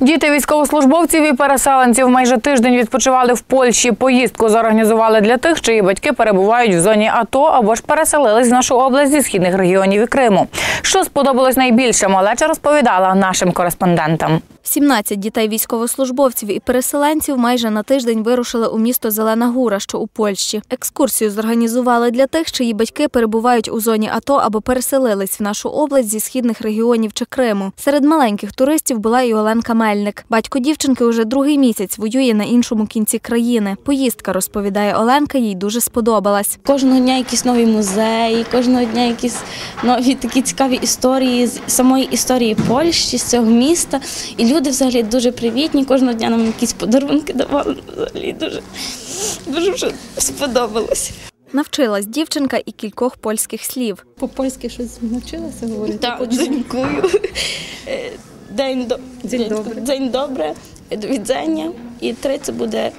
Діти військовослужбовців і переселенців майже тиждень відпочивали в Польщі. Поїздку зорганізували для тих, чиї батьки перебувають в зоні АТО або ж переселились в нашу область зі східних регіонів і Криму. Що сподобалось найбільше, малеча розповідала нашим кореспондентам. 17 дітей військовослужбовців і переселенців майже на тиждень вирушили у місто Зелена Гура, що у Польщі. Екскурсію зорганізували для тих, чиї батьки перебувають у зоні АТО або переселились в нашу область зі східних регіонів чи Криму. Серед маленьких туристів була і Оленка Мельник. Батько дівчинки уже другий місяць воює на іншому кінці країни. Поїздка, розповідає Оленка, їй дуже сподобалась. Кожного дня якісь нові музеї, кожного дня якісь нові такі цікаві історії з самої історії Польщі, з цього міста. І люди взагалі дуже привітні. Кожного дня нам якісь подарунки давали. Взагалі дуже, дуже вже сподобалось. Навчилась дівчинка і кількох польських слів. По-польськи щось навчилася говорити? Так, дякую. Е, День, до... День добре. День добре, до відзення. І три це буде.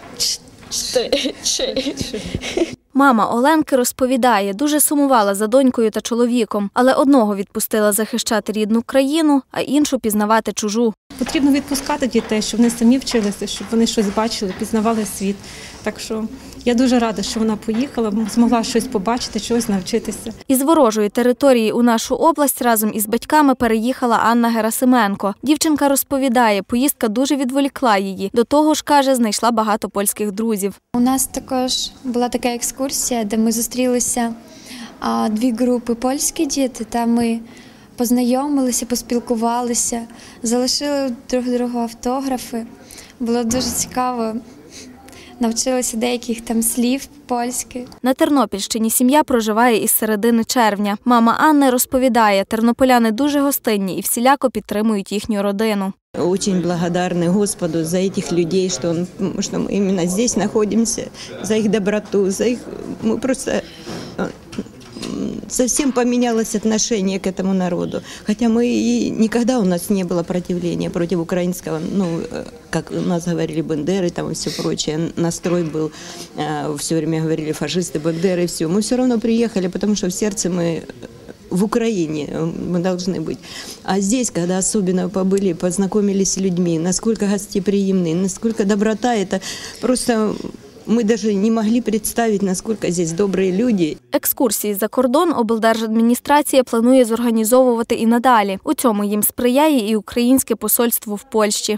Мама Оленки розповідає, дуже сумувала за донькою та чоловіком, але одного відпустила захищати рідну країну, а іншу пізнавати чужу. Потрібно відпускати дітей, щоб вони самі вчилися, щоб вони щось бачили, пізнавали світ. Так що я дуже рада, що вона поїхала, змогла щось побачити, чогось навчитися. Із ворожої території у нашу область разом із батьками переїхала Анна Герасименко. Дівчинка розповідає, поїздка дуже відволікла її. До того ж, каже, знайшла багато польських друзів. У нас також була така екскурсія, де ми зустрілися дві групи польські діти, та ми познайомилися, поспілкувалися, залишили друг другу автографи. Було дуже цікаво. Навчилися деяких там слів польських. На Тернопільщині сім'я проживає із середини червня. Мама Анни розповідає, тернополяни дуже гостинні і всіляко підтримують їхню родину. Очень благодарны Господу за этих людей, что, он, что мы именно здесь находимся, за их доброту, за их... Мы просто... э, м, Совсем поменялось отношение к этому народу. Хотя мы и никогда у нас не было противления против украинского, ну, э, как у нас говорили бандеры там и все прочее, настрой был, все время говорили фашисты, бандеры, все. Мы все равно приехали, потому что в сердце мы в Украине э, мы должны быть. А здесь, когда особенно побыли, познакомились с людьми, насколько гостеприимны, насколько доброта, это просто мы даже не могли представить, насколько здесь добрые люди. Екскурсії за кордон облдержадміністрація планує зорганізовувати і надалі. У цьому їм сприяє і українське посольство в Польщі.